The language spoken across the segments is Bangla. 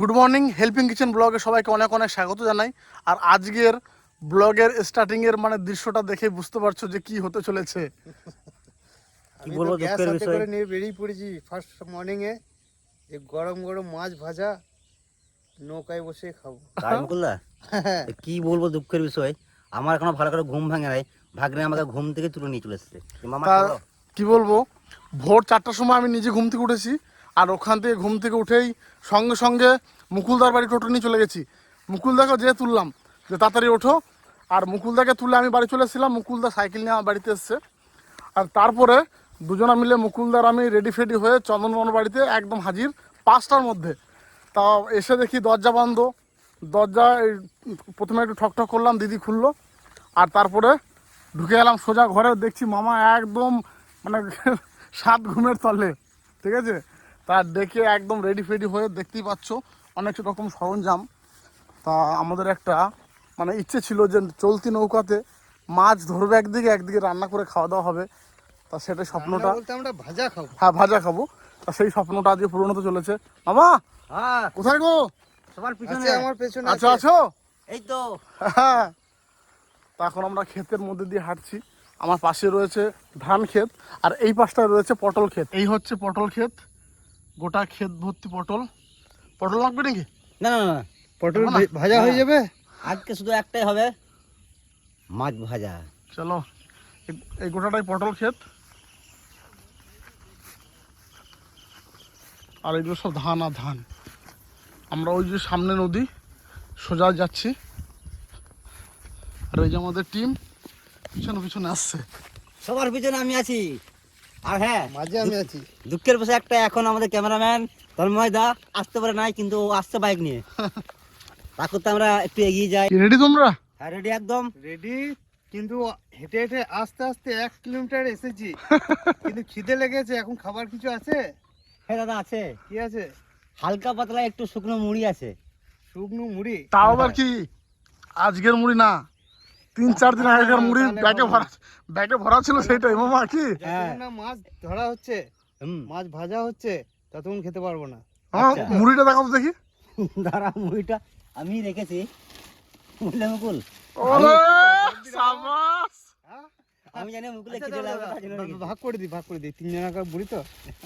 গুড মর্নিং হেল্পিং কিচেন ব্লগে সবাইকে অনেক অনেক স্বাগত জানাই। আর আজকের ব্লগের স্টার্টিং এর মানে দৃশ্যটা দেখে বুঝতে পারছ যে কি হতে চলেছে। কি বলব দুঃখের বিষয়? করে নিয়ে বেরিয়ে পড়েছি ফার্স্ট মর্নিং এ। এই গরম গরম মাছ ভাজা নৌকায় বসে খাব। তাই মুকুলদা কি বলব দুঃখের বিষয়? আমার এখনও ভালো করে ঘুম ভাঙে নাই। ভাগ্নে আমাকে ঘুম থেকে তুলে নিয়ে চলে এসেছে। যে। কি বলব? ভোর চারটার সময় আমি নিজে ঘুম থেকে উঠেছি। আর ওখান থেকে ঘুম থেকে উঠেই সঙ্গে সঙ্গে মুকুলদার বাড়ি টোটো নিয়ে চলে গেছি। মুকুলদাকে যে তুললাম। যে তাড়াতাড়ি ওঠো। আর মুকুলদাকে তুলে আমি বাড়ি চলে এসেছিলাম। মুকুলদা সাইকেল নিয়ে আমার বাড়িতে এসছে। আর তারপরে দুজনা মিলে মুকুলদার আমি রেডি ফেডি হয়ে চন্দনবন বাড়িতে একদম হাজির পাঁচটার মধ্যে। তা এসে দেখি দরজা বন্ধ। দরজা প্রথমে একটু ঠক ঠক করলাম, দিদি খুললো। আর তারপরে ঢুকে গেলাম সোজা ঘরে। দেখছি মামা একদম মানে সাত ঘুমের তলে। ঠিক আছে? তার ডেকে একদম রেডি ফেডি হয়ে দেখতেই পাচ্ছ অনেক রকম সরঞ্জাম। তা আমাদের একটা মানে ইচ্ছে ছিল যে চলতি নৌকাতে মাছ ধরবে একদিকে একদিকে রান্না করে খাওয়া দাওয়া হবে। তা সেটা স্বপ্নটা আমরা ভাজা খাব। হ্যাঁ ভাজা খাব। তা সেই স্বপ্নটা আজকে পূরণ হতে চলেছে। মামা হ্যাঁ। কোথায় গো? সবার পিছনে। আমার পেছনে আচ্ছা আছে। আছো? এই তো। হ্যাঁ। তা এখন আমরা ক্ষেতের মধ্যে দিয়ে হাঁটছি। আমার পাশে রয়েছে ধান ক্ষেত আর এই পাশটায় রয়েছে পটল ক্ষেত। এই হচ্ছে পটল ক্ষেত। গোটা ক্ষেত ভর্তি পটল। পটল লাগবে নাকি? না না না পটল ভাজা হয়ে যাবে? আজকে শুধু একটাই হবে মাছ ভাজা। চলো এই- এই গোটাটাই পটল ক্ষেত। আর এগুলো সব ধান আর ধান। আমরা ওই যে সামনে নদী সোজা যাচ্ছি। আর ওই যে আমাদের টিম পিছনে পিছনে আসছে। সবার পিছনে আমি আছি। আর হ্যাঁ মাঝে আমি আছি। দুঃখের বিষয় একটা এখন আমাদের ক্যামেরাম্যান তন্ময় দা আসতে পারে নাই কিন্তু ও আসছে বাইক নিয়ে। তা করতে আমরা একটু এগিয়ে যাই। রেডি তোমরা? হ্যাঁ রেডি একদম। রেডি কিন্তু হেঁটে হেঁটে আস্তে আস্তে এক কিলোমিটার এসেছি। কিন্তু খিদে লেগেছে এখন খাবার কিছু আছে? হ্যাঁ দাদা আছে। কি আছে? হালকা পাতলা একটু শুকনো মুড়ি আছে। শুকনো মুড়ি? তাও আবার কি? আজকের মুড়ি না। তিন চার দিন আগেকার মুড়ি ব্যাগে ভরা ব্যাগে ভরা ছিল সেইটাই মামা কি? হ্যাঁ। মাছ ধরা হচ্ছে মাছ ভাজা হচ্ছে ততক্ষণ খেতে পারব না। আচ্ছা। মুড়িটা দেখাও দেখি। দাঁড়া মুড়িটা আমি রেখেছি। বুঝলে মুকুল। হ্যাঁ? আমি জানি মুকুলে আচ্ছা, খিদে লাগবে। ভাগ করে দিই ভাগ করে দিই। তিন জনাকার বুড়ি তো?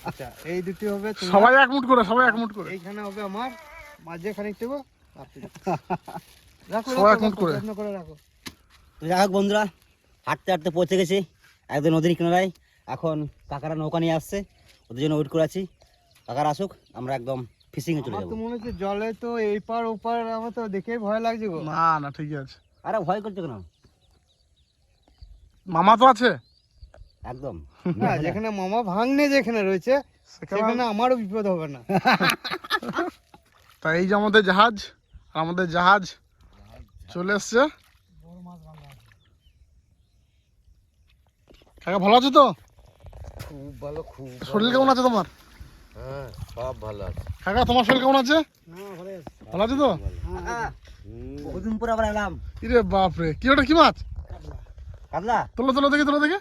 আচ্ছা এই দুটি হবে সবাই এক মুঠ করে সবাই এক মুঠ করে। এইখানে হবে আমার মাঝে খানিক দেবো রাখো সবাই এক মুঠ করে। যত্ন করে রাখো। যাই হোক বন্ধুরা হাঁটতে হাঁটতে পৌঁছে গেছি একদম নদীর কিনারায়। এখন কাকারা নৌকা নিয়ে আসছে ওদের জন্য ওয়েট করে আছি কাকারা আসুক আমরা একদম ফিশিংয়ে চলে যাব। তো মনে হচ্ছে জলে তো এই পার ওপার আমার তো দেখেই ভয় লাগছে গো। না না ঠিক আছে। আরে ভয় করছ কেন? মামা তো আছে? একদম। না যেখানে মামা ভাঙনে যেখানে রয়েছে সেখানে সেখানে আমারও বিপদ হবে না। তা এই যে আমাদের জাহাজ আমাদের জাহাজ চলে এসছে। কাকা ভালো আছো তো? খুব ভালো খুব শরীর কেমন আছে তোমার? হ্যাঁ সব ভালো আছে। কাকা তোমার শরীর কেমন আছে? ভালো আছে। তো? কাকা, বহুদিন পর আবার এলাম। ইরে বাপরে কি ওটা কি মাছ? কাতলা। তোলো তোলো দেখে তোলো দেখে।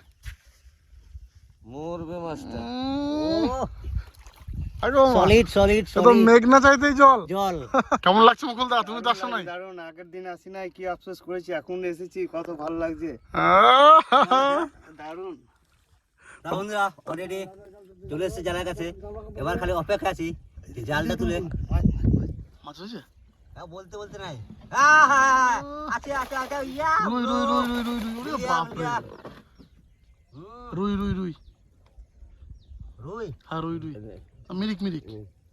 মরবে মাছটা। সলিড সলিড তো মেঘনা চাইতেই জল। জল। কেমন লাগছে মুকুলদা তুমি তো আসো নাই। দারুণ আগের দিন আসি নাই কি আফসোস করেছি এখন এসেছি কত ভালো লাগছে। দারুণ। তা বন্ধুরা অলরেডি চলে এসেছে জালের কাছে। এবার খালি অপেক্ষা আছি জালটা তুলে। মাছ হয়েছে? হ্যাঁ, বলতে বলতে নাই। আহা! আছে আছে আছে ইয়া! রুই রুই রুই রুই রুই রুই ওরে বাপরে। হুম, রুই রুই রুই। রুই? হ্যাঁ রুই রুই। মিরিক মিরিক।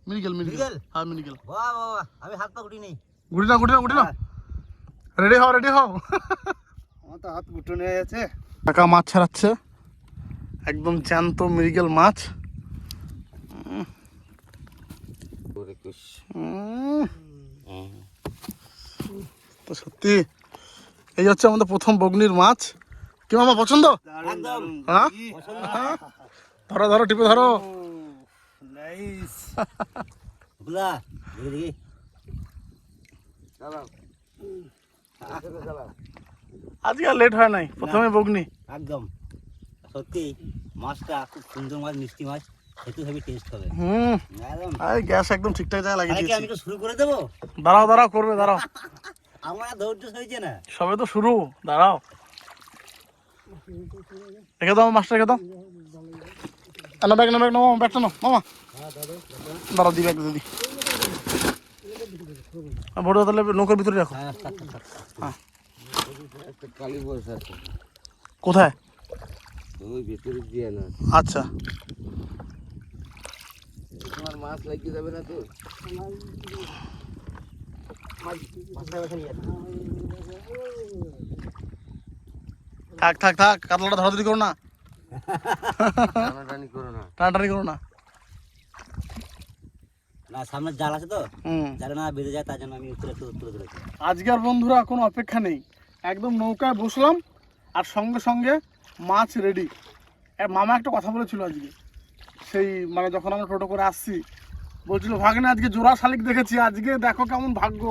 মিরিকেল মিরিকেল। মিরিকেল? হ্যাঁ মিরিকেল। বাহ বাহ আমি হাত পা গুটি নেই গুটি না গুটি না গুটি না রেডি হও রেডি হও। আমার তো হাত গুটো নিয়ে যাচ্ছে কাকা মাছ ছাড়াচ্ছে। একদম জ্যান্ত মিরিকেল মাছ। তো সত্যি এই হচ্ছে আমাদের প্রথম বগ্নির মাছ। কি মামা পছন্দ। দারুণ হ্যাঁ? হ্যাঁ? ধরো ধরো টিপে ধরো। নাইস বুলা দেখি দেখি চালাও আজকে আর লেট হয় নাই প্রথমে বগ্নি একদম। সত্যি মাছটা খুব সুন্দর মাছ মিষ্টি মাছ খেতে হেভি টেস্ট হবে। হুম। একদম। এই গ্যাস একদম ঠিকঠাক জায়গায় লাগিয়ে কি আমি তো শুরু করে দেবো? দাঁড়াও দাঁড়াও করবে দাঁড়াও। আমার ধৈর্য হয়েছে না। সবে তো শুরু দাঁড়াও। রেখে দাও মাছটা রেখে দাও। না ব্যাগ না ব্যাগ না মামা ব্যাগটা নাও মামা দাঁড়াও দি ব্যাগ দিদি ভোট তাহলে নৌকার ভিতরে রাখো। হ্যাঁ থাক, থাক, থাক। একটা কালী বসে কোথায়? ওই ভেতরে না আচ্ছা। তোমার মাছ লাগিয়ে যাবে না তো? থাক থাক থাক কাতলাটা ধরাধরি করো না। টানাটানি করো না। টানাটানি করো না। না সামনে জাল আছে তো। জালে না বেঁধে যায় তার জন্য আমি তুলে তুলে তুলে ধরেছি আজকে আর বন্ধুরা কোনো অপেক্ষা নেই। একদম নৌকায় বসলাম আর সঙ্গে সঙ্গে মাছ রেডি মামা একটা কথা বলেছিল আজকে। সেই মানে যখন আমরা টোটো করে আসছি বলছিল ভাগনে আজকে জোড়া শালিক দেখেছি। আজকে দেখো কেমন ভাগ্য।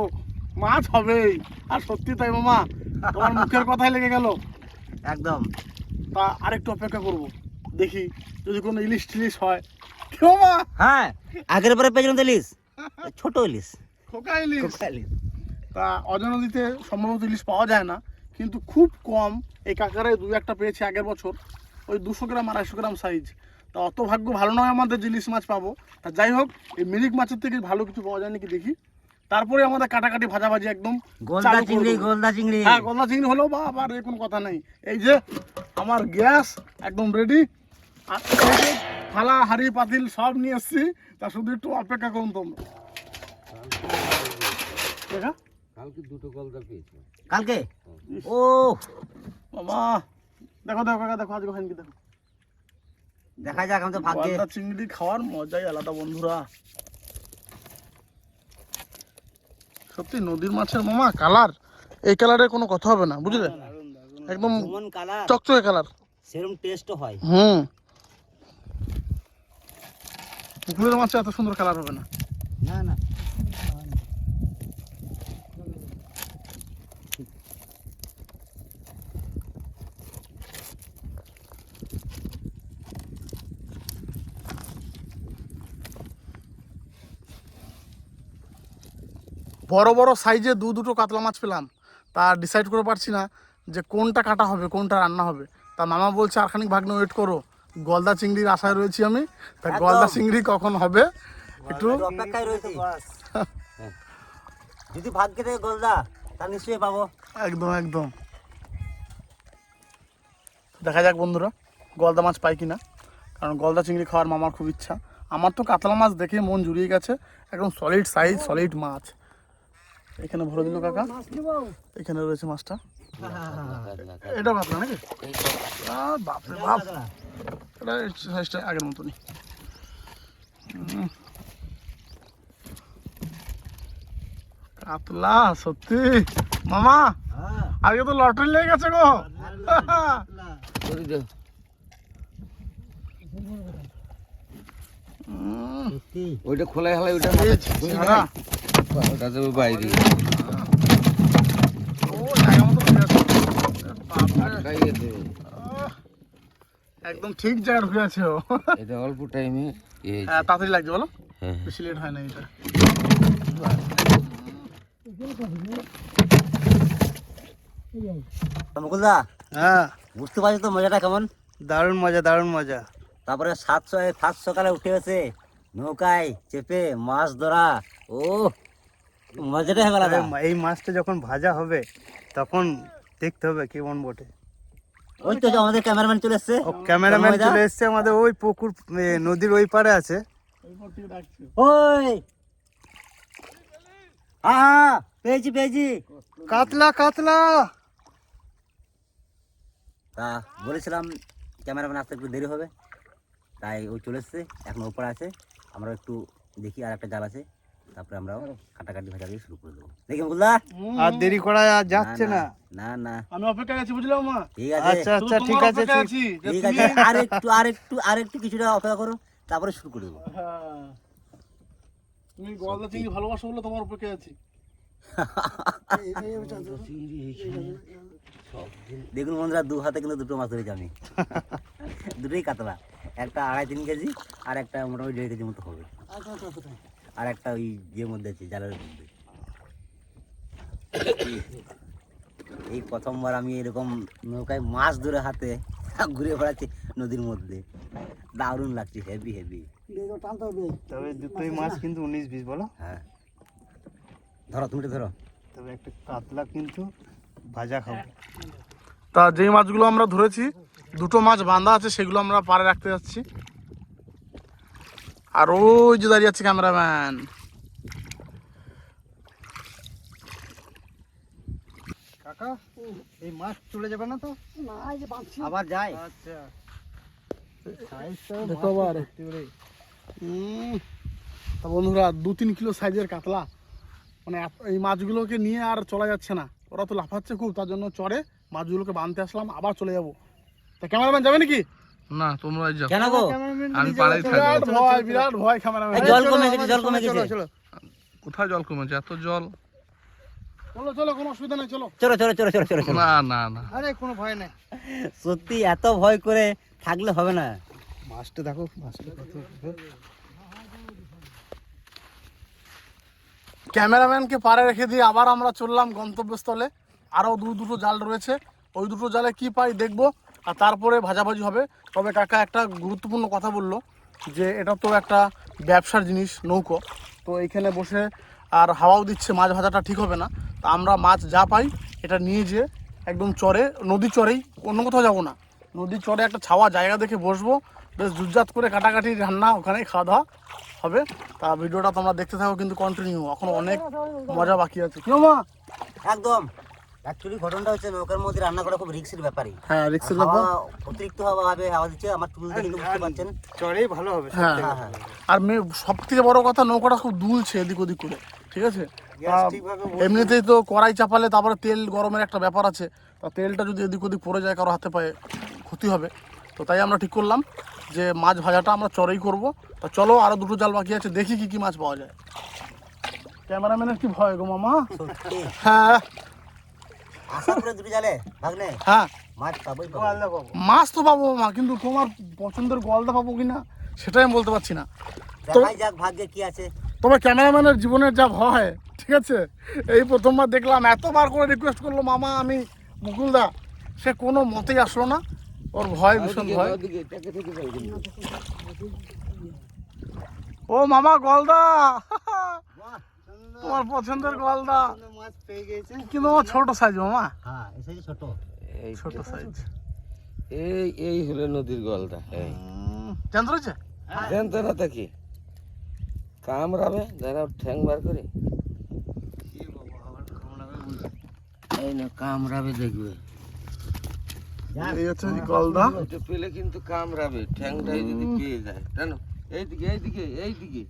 মাছ হবেই। আর সত্যি তাই মামা তোমার মুখের কথাই লেগে গেল। একদম। তা আরেকটু অপেক্ষা করব। দেখি যদি কোনো ইলিশ টিলিশ হয়। কি মামা হ্যাঁ আগের পরে পেয়েছিলাম তো ইলিশ। ছোট ইলিশ। খোকা ইলিশ। খোকা ইলিশ। তা অজয় নদীতে সম্ভবত ইলিশ পাওয়া যায় না কিন্তু খুব কম এই কাকারে দু একটা পেয়েছি আগের বছর। ওই দুশো গ্রাম আড়াইশো গ্রাম সাইজ তা অত ভাগ্য ভালো নয় আমাদের যে ইলিশ মাছ পাবো। তা যাই হোক এই মিরিক মাছের থেকে ভালো কিছু পাওয়া যায় নাকি দেখি। তারপরে আমাদের কাটাকাটি ভাজাভাজি একদম গোলদা চিংড়ি। গোলদা চিংড়ি। হ্যাঁ গলদা চিংড়ি হলেও বা আবার এর কোনো কথা নেই। এই যে আমার গ্যাস একদম রেডি আর এই যে থালা হাঁড়ি পাতিল সব নিয়ে এসছি। তা শুধু একটু অপেক্ষা করুন তোমরা। দেখা? কালকে দুটো গলদা পেয়েছি। কালকে? ও। বাবা দেখো দেখো কাকা দেখো আজকে দেখো। দেখা যাক আমি তো ভাগ্যে চিংড়ি খাওয়ার মজাই আলাদা বন্ধুরা। সত্যি নদীর মাছের মামা কালার এই কালারে কোনো কথা হবে না বুঝলে? একদম কালার চকচকে কালার সেরকম টেস্টও হয়। হুম। পুকুরের মাছে এত সুন্দর কালার হবে না। না না। বড় বড় সাইজে দু দুটো কাতলা মাছ পেলাম। তা ডিসাইড করে পারছি না যে কোনটা কাটা হবে কোনটা রান্না হবে। তা মামা বলছে আর খানিক ভাগ্নে ওয়েট করো। গলদা চিংড়ির আশায় রয়েছি আমি। তা গলদা চিংড়ি কখন হবে? একটু অপেক্ষায় রয়েছি। যদি ভাগ্যে থেকে গোলদা তা নিশ্চয়ই পাবো। একদম একদম। দেখা যাক বন্ধুরা গলদা মাছ পাই কিনা। কারণ গলদা চিংড়ি খাওয়ার মামার খুব ইচ্ছা। আমার তো কাতলা মাছ দেখে মন জুড়িয়ে গেছে। একদম সলিড সাইজ সলিড মাছ। এখানে ভরে দিল কাকা। এখানে রয়েছে মাছটা। এটা কাতলা নাকি? বাপরে বাপ এটা সাইজটা আগের মতনই। কাতলা সত্যি। মামা আজকে তো লটারি লেগে গেছে গো। ওইটা খোলাই হালাই ওইটা। ওটা বাইরে একদম ঠিক জায়গায় ঢুকে আছে ও। এটা অল্প টাইমে হ্যাঁ তাড়াতাড়ি লাগছে বলো। হ্যাঁ বেশি লেট হয় না এটা মুকুলদা হ্যাঁ। বুঝতে পারছ তো মজাটা কেমন? দারুণ মজা দারুণ মজা। তারপরে সাতশো সাত সকালে উঠে গেছে নৌকায় চেপে মাছ ধরা। ও মজাটাই হবে আলাদা এই মাছটা যখন ভাজা হবে তখন দেখতে হবে কেমন বটে। ওই তো আমাদের ক্যামেরাম্যান চলে এসছে। ও ক্যামেরাম্যান চলে এসছে আমাদের ওই পুকুর নদীর ওই পারে আছে। ওই। হ্যাঁ পেয়েছি পেয়েছি। কাতলা কাতলা। তা বলেছিলাম ক্যামেরাম্যান আসতে একটু দেরি হবে তাই ওই চলে এসছে এখন ওপরে আছে। আমরা একটু দেখি আর একটা জাল আছে। তারপরে আমরা কাটাকাটি ভাজা দিয়ে শুরু করে দেবো। দেখি মুকুলদা আর দেরি করা আর যাচ্ছে না না। না আমি অপেক্ষায় আছি বুঝলাম মা ঠিক আছে। আচ্ছা আচ্ছা ঠিক আছে ঠিক। আছি। আর একটু আর একটু আর একটু কিছুটা অপেক্ষা করো তারপরে শুরু করে দেবো। হ্যাঁ। তুমি গলদা চিংড়ি ভালোবাসো বলে তোমার অপেক্ষায় আছি। দেখুন বন্ধুরা দু হাতে কিন্তু দুটো মাছ ধরেছি আমি। দুটোই কাতলা। একটা আড়াই তিন কেজি আর একটা মোটামুটি দেড় কেজি মতো হবে। আর একটা ওই ইয়ের মধ্যে আছে জালের মধ্যে। এই প্রথমবার আমি এরকম নৌকায় মাছ ধরে হাতে ঘুরে বেড়াচ্ছি নদীর মধ্যে। দারুণ লাগছে হেভি হেভি তবে দুটোই মাছ কিন্তু উনিশ বিশ বলো। হ্যাঁ। ধরো তুমি ধরো। তবে একটা কাতলা কিন্তু ভাজা খাব। তা যেই মাছগুলো আমরা ধরেছি দুটো মাছ বাঁধা আছে সেগুলো আমরা পাড়ে রাখতে যাচ্ছি। আর ওই যে দাঁড়িয়ে আছে ক্যামেরাম্যান। কাকা এই মাছ চলে যাবে না তো? আবার যাই আচ্ছা। তা বন্ধুরা দু তিন কিলো সাইজের কাতলা। মানে এই মাছগুলোকে নিয়ে আর চলা যাচ্ছে না। ওরা তো লাফাচ্ছে খুব তার জন্য চড়ে মাছগুলোকে বাঁধতে আসলাম আবার চলে যাব। তা ক্যামেরাম্যান যাবে নাকি? না তোমরা যাও। কেন গো? আমি পাড়ায় বিরাট থাকব। ভয় বিরাট ভয় ক্যামেরাম্যান জল কমে গেছে জল কমে গেছে। চলো কোথায় জল কমেছে? এত জল। চলো চলো কোনো অসুবিধা নেই চলো। চলো চলো চলো চলো চলো চলো। না না না। আরে কোনো ভয় নেই। সত্যি এত ভয় করে থাকলে হবে না। মাছটা দেখো মাছটা কত ক্যামেরাম্যানকে পাড়ে রেখে দিয়ে আবার আমরা চললাম গন্তব্যস্থলে। আরও দু দুটো জাল রয়েছে। ওই দুটো জালে কি পাই দেখব। আর তারপরে ভাজাভাজি হবে। তবে কাকা একটা গুরুত্বপূর্ণ কথা বলল যে এটা তো একটা ব্যবসার জিনিস নৌকো। তো এইখানে বসে আর হাওয়াও দিচ্ছে মাছ ভাজাটা ঠিক হবে না। তা আমরা মাছ যা পাই এটা নিয়ে যেয়ে একদম চরে নদী চরেই অন্য কোথাও যাব না। নদীর চরে একটা ছাওয়া জায়গা দেখে বসবো। বেশ জুজ্জাত করে কাটাকাটি রান্না ওখানেই খাওয়া দাওয়া হবে। তা ভিডিওটা তোমরা দেখতে থাকো কিন্তু কন্টিনিউ এখন অনেক মজা বাকি আছে। কেউ মা? একদম। অ্যাকচুয়ালি ঘটনাটা হচ্ছে নৌকার মধ্যে রান্না করা খুব রিস্কের ব্যাপারই। হ্যাঁ রিক্সের ব্যাপার। অতিরিক্ত হাওয়া হবে হাওয়া দিচ্ছে আমার চুল দেখে বুঝতে পারছেন। চড়েই ভালো হবে হ্যাঁ হ্যাঁ হ্যাঁ। আর মেয়ে সব থেকে বড় কথা নৌকাটা খুব দুলছে এদিক ওদিক করে ঠিক আছে? এমনিতেই তো কড়াই চাপালে তারপরে তেল গরমের একটা ব্যাপার আছে তা তেলটা যদি এদিক ওদিক পড়ে যায় কারও হাতে পায়ে ক্ষতি হবে। তো তাই আমরা ঠিক করলাম যে মাছ ভাজাটা আমরা চরেই করব। তা চলো আরও দুটো জাল বাকি আছে দেখি কি কি মাছ পাওয়া যায়। ক্যামেরাম্যানের কি ভয় গো মামা? হ্যাঁ। আশা করে দুটো জালে ভাগনে? হ্যাঁ। মাছ পাবো। আলাদা পাবো। মাছ তো পাবো মা কিন্তু তোমার পছন্দের গলদা পাবো কিনা সেটাই আমি বলতে পারছি না। তো- দেখাই যাক ভাগ্যে কি আছে। তবে ক্যামেরাম্যানের জীবনের যা ভয় ঠিক আছে? এই প্রথমবার দেখলাম এতবার করে রিকোয়েস্ট করল মামা আমি মুকুলদা। সে কোনো মতেই আসলো না। ওর ভয় ভীষণ ভয়। ও মামা গলদা! তোমার পছন্দের গলদা। মাছ পেয়ে গেছে কিন্তু আমার ছোট সাইজ মামা। হ্যাঁ এসে যে ছোট এই ছোট সাইজ এই এই হলো নদীর গলদা এই। জানতে রয়েছে জানতো না তা কি? কামড়াবে দাঁড়াও ঠ্যাং বার করে। এই না কামড়াবে দেখবে। এই হচ্ছে গলদা। ওটা পেলে কিন্তু কামড়াবে ঠ্যাংটাই যদি পেয়ে যায়। জানো এইদিকে এইদিকে এইদিকে।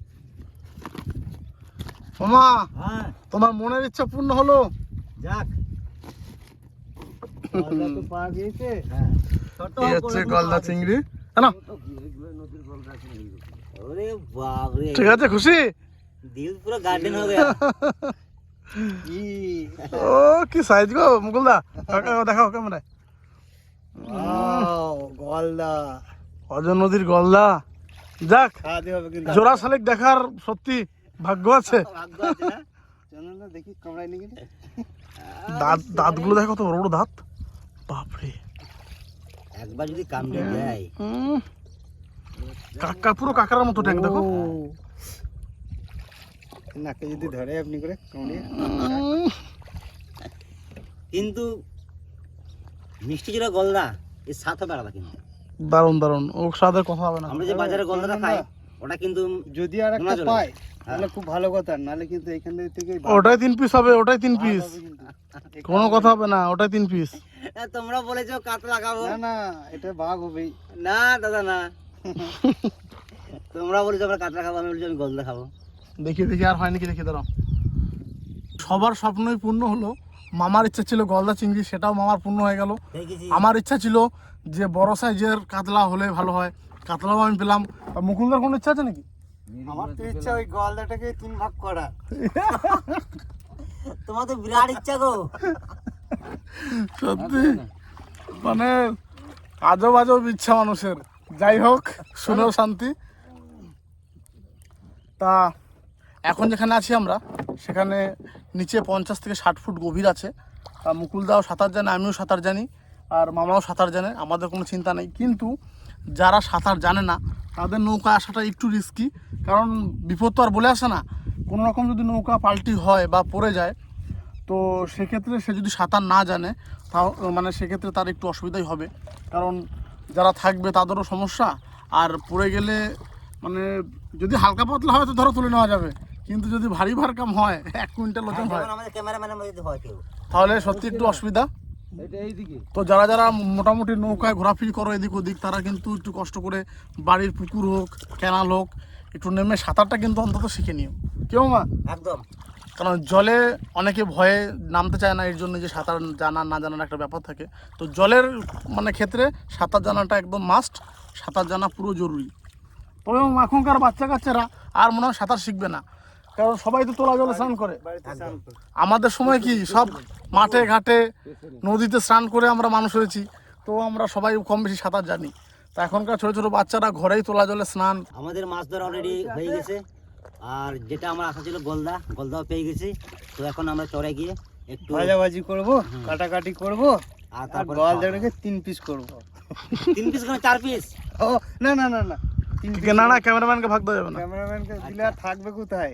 মামা হ্যাঁ। তোমার মনের ইচ্ছা পূর্ণ হলো? যাক। হ্যাঁ। ছোট এই হচ্ছে গলদা চিংড়ি। না ঠিক আছে খুশি? দিল পুরো গার্ডেন হয়ে গয়া ও কি সাইজ গো মুকুলদা? দেখাও গলদা। অজন নদীর গলদা। যাক জোড়া শালিক দেখার সত্যি ভাগ্য আছে? দেখি কামড়াই নাকি দাঁত দাঁতগুলো দেখো তো বড় বড় দাঁত। বাপরে। একবার যদি কামড়ে দেয় কাকা পুরো কাকার মতো ট্যাঙ্ক দেখো। নাকে যদি ধরে আপনি করে কামড়িয়ে কিন্তু মিষ্টি যেটা গলদা এর স্বাদ হবে আলাদা কিন্তু। দারুণ দারুণ। ও সাদের কথা হবে না। আমরা যে বাজারে গলদাটা খাই ওটা কিন্তু যদি আর একটা পাই তাহলে খুব ভালো কথা নাহলে কিন্তু এখান থেকে ওটাই তিন পিস হবে ওটাই তিন পিস কোনো কথা হবে না ওটাই তিন পিস তোমরা বলেছ কাতলা খাব না না এটা বাঘ হবেই। না দাদা না। তোমরা বলেছ আমরা কাতলা খাব আমি বলেছি আমি গলদা খাব দেখি দেখি আর হয় নাকি দেখি দাঁড়াও। সবার স্বপ্নই পূর্ণ হলো মামার ইচ্ছা ছিল গলদা চিংড়ি সেটাও মামার পূর্ণ হয়ে গেল। আমার ইচ্ছা ছিল যে বড় সাইজের কাতলা হলে ভালো হয়। কাতলাও আমি পেলাম। আর মুকুলদার কোনো ইচ্ছা আছে নাকি? আমার তো ইচ্ছা ওই গলদাটাকে তিন ভাগ করা। তোমার তো বিরাট ইচ্ছা গো। সত্যি। মানে আজব আজব ইচ্ছা মানুষের। যাই হোক শুনেও শান্তি। তা এখন যেখানে আছি আমরা সেখানে নিচে পঞ্চাশ থেকে ষাট ফুট গভীর আছে। মুকুলদাও সাঁতার জানে আমিও সাঁতার জানি আর মামাও সাঁতার জানে আমাদের কোনো চিন্তা নেই। কিন্তু যারা সাঁতার জানে না তাদের নৌকা আসাটা একটু রিস্কি কারণ বিপদ তো আর বলে আসে না। কোনো রকম যদি নৌকা পাল্টি হয় বা পড়ে যায় তো সেক্ষেত্রে সে যদি সাঁতার না জানে তাও মানে সেক্ষেত্রে তার একটু অসুবিধাই হবে। কারণ যারা থাকবে তাদেরও সমস্যা আর পড়ে গেলে মানে যদি হালকা পাতলা হয় তো ধরো তুলে নেওয়া যাবে কিন্তু যদি ভারী ভারকাম হয় এক কুইন্টাল ওজন হয়। তাহলে সত্যি একটু অসুবিধা। তো যারা যারা মোটামুটি নৌকায় ঘোরাফিরি করো এদিক ওদিক তারা কিন্তু একটু কষ্ট করে বাড়ির পুকুর হোক ক্যানাল হোক একটু নেমে সাঁতারটা কিন্তু অন্তত শিখে নিও। কেউ মা? একদম। কারণ জলে অনেকে ভয়ে নামতে চায় না এর জন্য যে সাঁতার জানা না জানার একটা ব্যাপার থাকে। তো জলের মানে ক্ষেত্রে সাঁতার জানাটা একদম মাস্ট সাঁতার জানা পুরো জরুরি। তবে এখনকার বাচ্চা কাচ্চারা আর মনে হয় সাঁতার শিখবে না। কারণ সবাই তো তোলা জলে স্নান করে। আমাদের সময় কি সব মাঠে ঘাটে নদীতে স্নান করে আমরা মানুষ হয়েছি। তো আমরা সবাই কম বেশি সাঁতার জানি। তা এখনকার ছোটো ছোটো বাচ্চারা ঘরেই তোলা জলে স্নান। আমাদের মাছ ধরা অলরেডি হয়ে গেছে। আর যেটা আমার আশা ছিল গলদা গলদাও পেয়ে গেছি। তো এখন আমরা চড়ে গিয়ে একটু ভাজাভাজি করব কাটাকাটি করব আর তারপর তিন পিস করব। তিন পিস কেন চার পিস ও না না না না। না না ক্যামেরাম্যানকে ভাগ দেওয়া যাবে না। ক্যামেরাম্যানকে দিলে আর থাকবে কোথায়?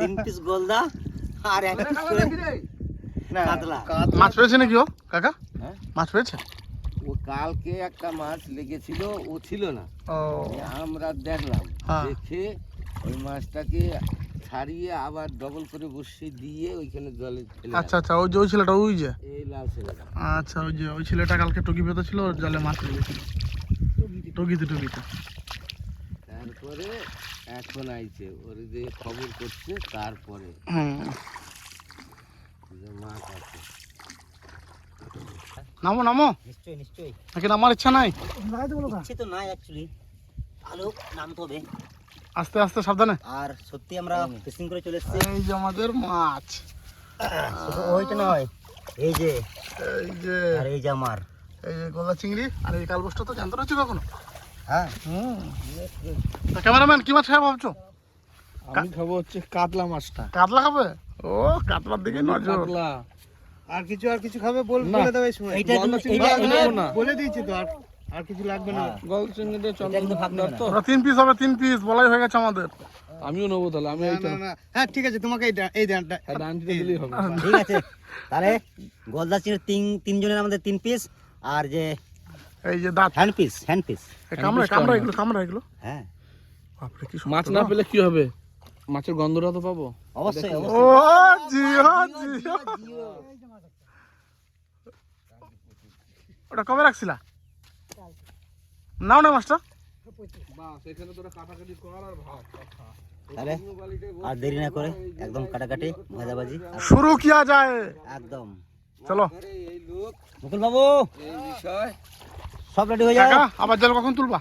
তিন পিস গলদা আর এক পিস করে না কাতলা। মাছ পেয়েছে নাকি ও কাকা? হ্যাঁ? মাছ পেয়েছে ও কালকে একটা মাছ লেগেছিল ও ছিল না। ও। আমরা দেখলাম হ্যাঁ। দেখে ওই মাছটাকে ছাড়িয়ে আবার ডবল করে বসিয়ে দিয়ে ওইখানে জলে ফেলে আচ্ছা আচ্ছা ওই যে ওই ছেলেটা ওই যে। এই লাল ছেলেটা। আচ্ছা ওই যে ওই ছেলেটা কালকে টকি পেতে ছিল জালে মাছ লেগেছিল। টগিতে টগিতে তারপরে এখন আইছে ওর যে খবর করছে তারপরে। মাছ আছে। নামো নামো। নিশ্চয়ই নিশ্চয়ই। নাকি নামার ইচ্ছা নাই? ইচ্ছে তো নাই অ্যাকচুয়ালি ভালো নামতে হবে। আস্তে আস্তে সাবধানে। আর সত্যি আমরা ফিশিং করে চলে এসেছি। এই যে আমাদের মাছ। ওইটা নয় এই যে। এই যে। আর এই যে আমার। এই যে গোলা চিংড়ি আর এই কালবসটা তো জানতে পারছি কখনো? হ্যাঁ। ক্যামেরাম্যান কি মাছ খাবে ভাবছ? আমি খাব হচ্ছে কাতলা মাছটা। কাতলা খাবে? ও কাতলার দিকে নজর। কাতলা আর কিছু আর কিছু খাবে বল। বলে দেবে এই সময়। না। বলে দিয়েছি তো আর আর কিছু লাগবে না। গল চিংড়িতে চন্দন। তো তিন পিস হবে তিন পিস বলাই হয়ে গেছে আমাদের। আমিও নেব তাহলে আমি এইটা হ্যাঁ ঠিক আছে তোমাকে এই এই ডানটা হ্যাঁ, দিলেই হবে। ঠিক আছে তাহলে গলদা চিংড়ি তিন তিনজনের আমাদের তিন পিস আর যে এই যে দাঁত। হ্যান্ড পিস হ্যান্ড পিস কামড়া কামড়া এগুলো কামড়া এগুলো। হ্যাঁ। বাপরে কি মাছ না? পেলে কি হবে? মাছের গন্ধটা তো পাবো। অবশ্যই ও জিও জিও। ওটা কবে রাখছিলা? নাও না মাছটা। বাস এখানে তোরা কাটাকাটি কর আর ভাত তাহলে আর দেরি না করে একদম কাটাকাটি ভাজাভাজি শুরু কিয়া যায়? একদম। চলো। আরে এই লোক। মুকুল বাবু! এই বিষয়। সব রেডি হয়ে যাবে? আবার জল কখন তুলবা?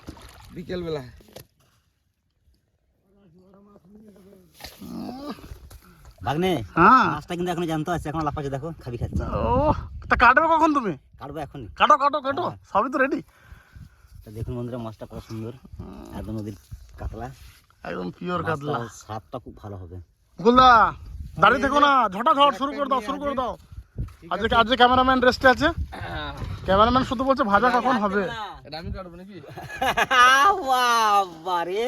বিকেল বেলা ভাগ্নে হ্যাঁ। মাছটা কিন্তু এখনও জানতো আছে এখন লাফাচ্ছে দেখো খাবি খাচ্ছে। ও তা কাটবে কখন তুমি? কাটবো এখন কাটো কাটো কাটো সবই তো রেডি তা দেখুন বন্ধুরা মাছটা কত সুন্দর। একদম নদীর কাতলা। একদম পিওর কাতলা। স্বাদটা খুব ভালো হবে। গুলদা দাঁড়িয়ে থেকো না ঝটা ঝট শুরু করে দাও শুরু করে দাও। আজকে আজকে ক্যামেরাম্যান রেস্টে আছে? ক্যামেরাম্যান শুধু বলছে ভাজা কখন হবে? এটা আমি কাটবো নাকি? বাবারে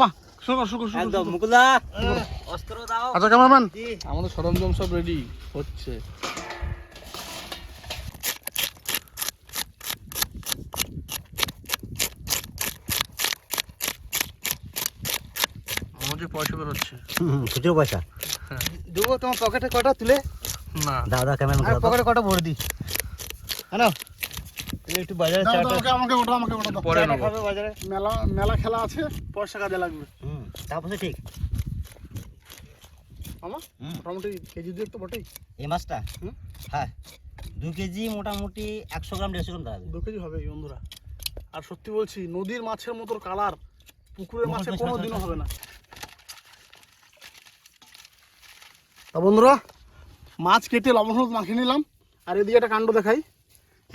মা একদম অস্ত্র দাও। আচ্ছা ক্যামেরাম্যান। আমাদের সরঞ্জাম সব রেডি হচ্ছে। পয়সা খুচরো পয়সা। দেবো তোমার পকেটে কটা তুলে? না। ক্যামেরা আর পকেটে কটা ভরে দিই। হ্যাঁ একটু বাজারে চাটা। আমাকে আমাকে ওটা আমাকে ওটা দাও। পরে চাটা বাজারে। মেলা মেলা খেলা আছে পয়সা কাজে লাগবে। হুম তারপরে ঠিক। আমার মোটামুটি কেজি দুয়েক তো বটেই। এই মাছটা? হুম? হ্যাঁ দু কেজি মোটামুটি একশো গ্রাম দেড়শো গ্রাম দাঁড়াবে দু কেজি হবে এই বন্ধুরা। আর সত্যি বলছি নদীর মাছের মতো কালার পুকুরের পুকুর মাছে মাছ, কোনো দিনও হবে না। তা বন্ধুরা মাছ কেটে লবণ হলুদ মাখিয়ে নিলাম। আর এদিকে একটা কাণ্ড দেখাই।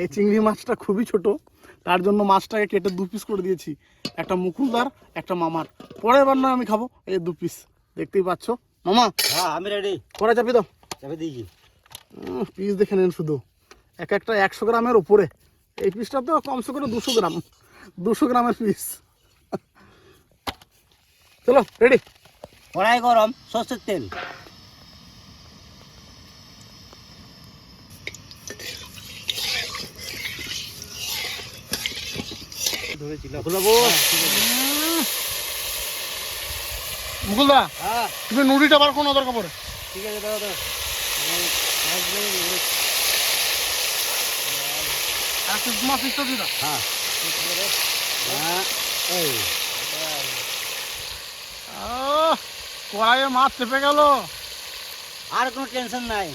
এই চিংড়ি মাছটা খুবই ছোট তার জন্য মাছটাকে কেটে দু পিস করে দিয়েছি। একটা মুকুলদার একটা মামার। পরের বার না আমি খাব এই দু পিস দেখতেই পাচ্ছ। মামা হ্যাঁ আমি রেডি পরে চাপি দাও। চাপে দিয়েছি। পিস দেখে নেন শুধু। এক একটা একশো গ্রামের ওপরে। এই পিসটা তো কমসে করে দুশো গ্রাম। দুশো গ্রামের পিস চলো রেডি কড়াই গরম সর্ষের তেল। ধরেছিলাম মুকুলদা হ্যাঁ তুমি নুড়িটা বার কোনো দরকার পড়ে ঠিক আছে দাদা দাদা। দিদা হ্যাঁ। হ্যাঁ কড়াইয়ে মাছ চেপে গেল। আর কোনো টেনশন নাই।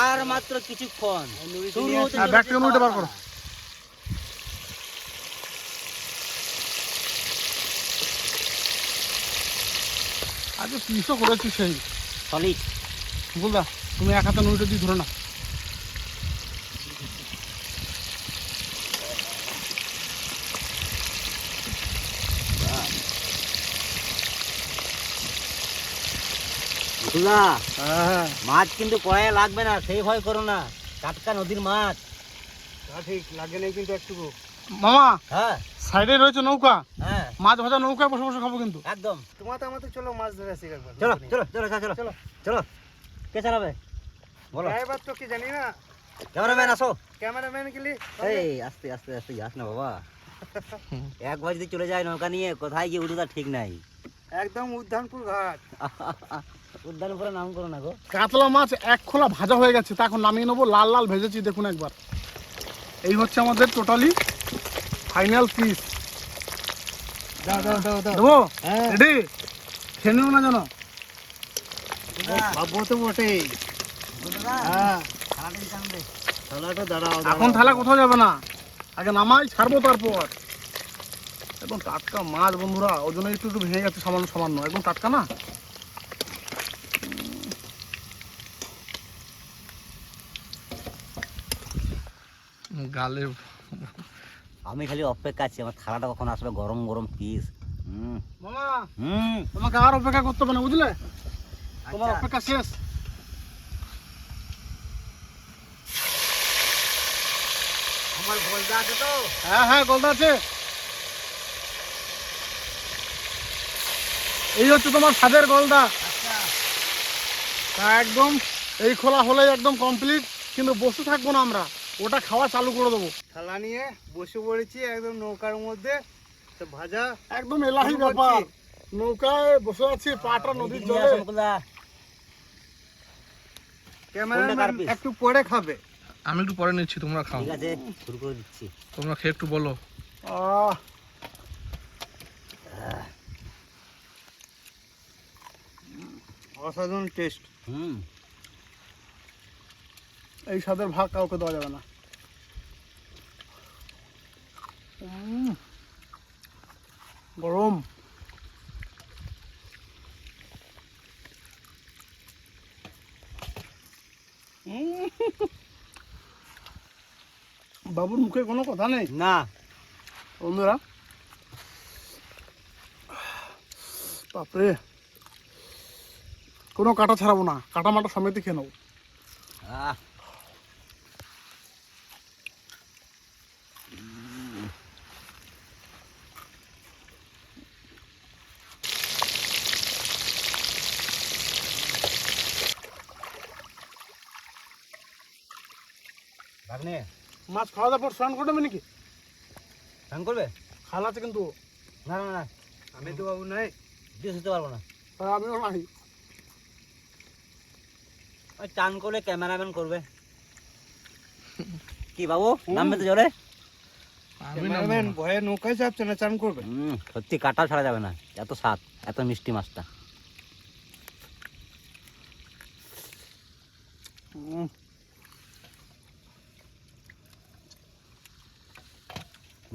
আর মাত্র কিছুক্ষণ। শুরু হতে হ্যাঁ, চলেছে ব্যাগ থেকে নুড়িটা বার করো। আজকে পিসও করেছি সেই। সলিড। মুকুলদা তুমি এক হাতে দিয়ে ধরো না হ্যাঁ। মাছ কিন্তু কড়াইয়ে লাগবে না সেই ভয় করো না। টাটকা নদীর মাছ। তা ঠিক লাগে নাই কিন্তু একটুকু। মামা হ্যাঁ। সাইডে রয়েছে নৌকা। হ্যাঁ। মাছ ভাজা নৌকায় বসে বসে খাব কিন্তু। একদম। তোমার তো আমাদের চলো মাছ ধরে আসি একবার। চলো চলো চলো চলো চলো। চলো। কে চালাবে? বলো। ড্রাইভার তো কি জানি না? ক্যামেরাম্যান আসো। ক্যামেরাম্যান গেলি এই আস্তে আস্তে আস্তে যাস না বাবা। একবার যদি চলে যায় নৌকা নিয়ে কোথায় গিয়ে উঠে ঠিক নাই। একদম উদ্যানপুর ঘাট। উদ্যান করে নাম করো না গো। কাতলা মাছ এক খোলা ভাজা হয়ে গেছে তা এখন নামিয়ে নেব। লাল লাল ভেজেছি দেখুন একবার। এই হচ্ছে আমাদের টোটালি ফাইনাল পিস দাও দাও দাও দাও। দেবো? হ্যাঁ। রেডি? খেয়ে নিও না জানো ভাববো তো বটেই হ্যাঁ। এখন থালা কোথাও যাবে না। আগে নামাই ছাড়বো তারপর। একদম টাটকা মাছ বন্ধুরা ওই জন্য একটু একটু ভেঙে গেছে সামান্য সামান্য। একদম টাটকা না? গালে আমি খালি অপেক্ষা আছি আমার থালাটা কখন আসবে? গরম গরম পিস হুম। মামা হুম। তোমাকে আর অপেক্ষা করতে হবে না বুঝলে? তোমার আচ্ছা। অপেক্ষা শেষ। আমার বলতে আছে তো? হ্যাঁ হ্যাঁ গলদা আছে। এই হচ্ছে তোমার স্বাদের গলদা আচ্ছা। তা একদম এই খোলা হলেই একদম কমপ্লিট কিন্তু বসে থাকব না আমরা। ওটা খাওয়া চালু করে দেবো। থালা নিয়ে বসে পড়েছি একদম নৌকার মধ্যে। তো ভাজা একদম এলাহি ব্যাপার। নৌকায় বসে আছি পাটা নদীর জলে। ক্যামেরাম্যান একটু পরে খাবে। আমি একটু পরে নিচ্ছি তোমরা খাও। ঠিক আছে শুরু করে দিচ্ছি। তোমরা খেয়ে একটু বলো। আহ, অসাধারণ টেস্ট হুম। এই স্বাদের ভাগ কাউকে দেওয়া যাবে না। গরম বাবুর মুখে কোনো কথা নেই? না। বন্ধুরা বাপরে কোনো কাটা ছাড়াবো না। কাটা মাটা সমেত খেয়ে নেব মাছ খাওয়া দাওয়ার পর স্নান করবে নাকি? স্নান করবে? খাল আছে কিন্তু। না না না। আমি তো বাবু নাই। দিয়ে শুতে পারব না। আমিও নাই। ওই চান করলে ক্যামেরাম্যান করবে। কি বাবু নামবে তো জলে ভয়ে নৌকায় চাপছে না চান করবে। হুম সত্যি কাটা ছাড়া যাবে না। এত স্বাদ এত মিষ্টি মাছটা।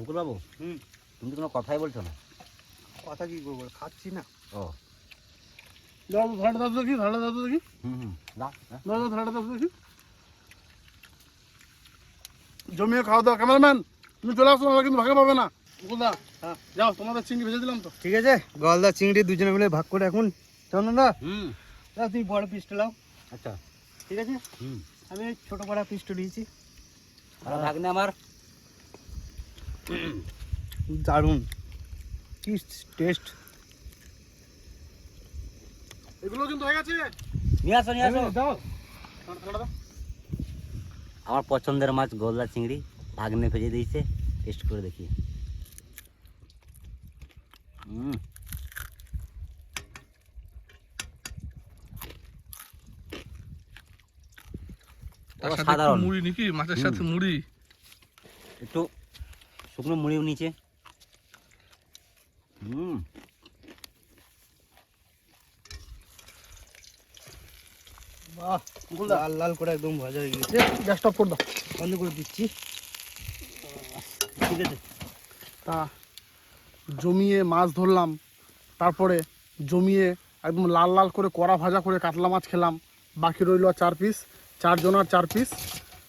মুকুল বাবু হুম। তুমি তো কোনো কথাই বলছো না? কথা কি করব খাচ্ছি না। ও। দাও ধারটা দাও দেখি ধারটা দাও দেখি। হুম হুম দাও দাও। দাও দাও দাও দেখি। জমিয়ে খাওয়া দাওয়া। ক্যামেরাম্যান তুমি চলে আসো নাহলে কিন্তু ভাগে পাবে না। মুকুলদা হ্যাঁ। যাও তোমাদের চিংড়ি ভেজে দিলাম তো। ঠিক আছে? গলদা চিংড়ি দুজনে মিলে ভাগ করে এখন। চন্দন দা হুম। দা, তুমি বড় পিসটা লাও আচ্ছা। ঠিক আছে? হুম। আমি ছোট বড় পিসটা নিয়েছি। আর ভাগ্নে আমার। দারুণ। কি টেস্ট এগুলো কিন্তু হয়ে গেছে। নিয়ে আসো নিয়ে আসো। দাও। আমার পছন্দের মাছ গোল্লা চিংড়ি ভাগ্নে ভেজে দিয়েছে। টেস্ট করে দেখি। হুম সাধারণ মুড়ি নাকি? মাছের সাথে মুড়ি। একটু শুকনো মুড়িও নিচে। হুম। বাহ লাল লাল করে একদম ভাজা হয়ে গেছে। গ্যাস স্টপ করে দাও। বন্ধ করে দিচ্ছি। ঠিক আছে। তা জমিয়ে মাছ ধরলাম তারপরে জমিয়ে একদম লাল লাল করে কড়া ভাজা করে কাতলা মাছ খেলাম। বাকি রইল আর চার পিস চারজন আর চার পিস।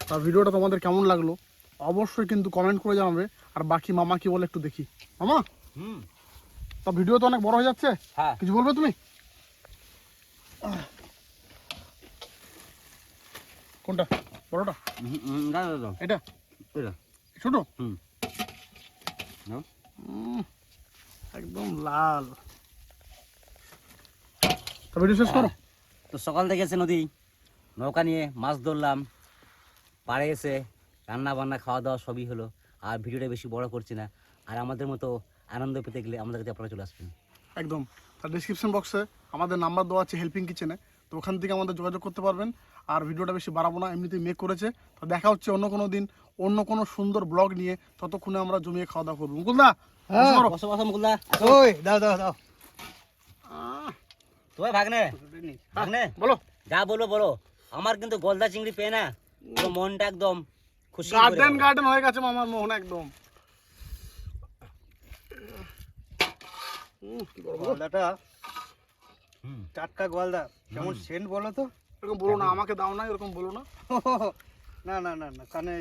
তা ভিডিওটা তোমাদের কেমন লাগল? অবশ্যই কিন্তু কমেন্ট করে জানাবে। আর বাকি মামা কি বলে একটু দেখি। মামা হুম। তা ভিডিও তো অনেক বড় হয়ে যাচ্ছে। হ্যাঁ। কিছু বলবে তুমি? কোনটা? বড়টা। এটা? এটা, ছোট? হুম। একদম লাল। তা ভিডিও শেষ করো। তো সকাল থেকে এসে নদী নৌকা নিয়ে মাছ ধরলাম। পাড়ে এসে রান্না বান্না খাওয়া দাওয়া সবই হলো। আর ভিডিওটা বেশি বড় করছি না। আর আমাদের মতো আনন্দ পেতে গেলে আমাদের কাছে আপনারা চলে আসবেন। একদম। তার ডিসক্রিপশন বক্সে আমাদের নাম্বার দেওয়া আছে হেল্পিং কিচেনে তো ওখান থেকে আমাদের যোগাযোগ করতে পারবেন। আর ভিডিওটা বেশি বাড়াবো না এমনিতেই মেক করেছে। তো দেখা হচ্ছে অন্য কোনো দিন অন্য কোনো সুন্দর ব্লগ নিয়ে। ততক্ষণে আমরা জমিয়ে খাওয়া দাওয়া করব। মুকুলদা হ্যাঁ। মুকুলদা ওই দাও দাও দাও। আহ, তোমার ভাগ্নে? ভাগ্নে? বলো। যা বলো বলো। আমার কিন্তু গলদা চিংড়ি পেয়ে না। মনটা একদম খুশি গার্ডেন গার্ডেন হয়ে গেছে মামার মোহন একদম। উম, কি বলব? গলদাটা হুম। টাটকা গলদা। কেমন সেন্ট বলো তো? এরকম বলো না আমাকে দাও না এরকম বলো না। না না না না কানে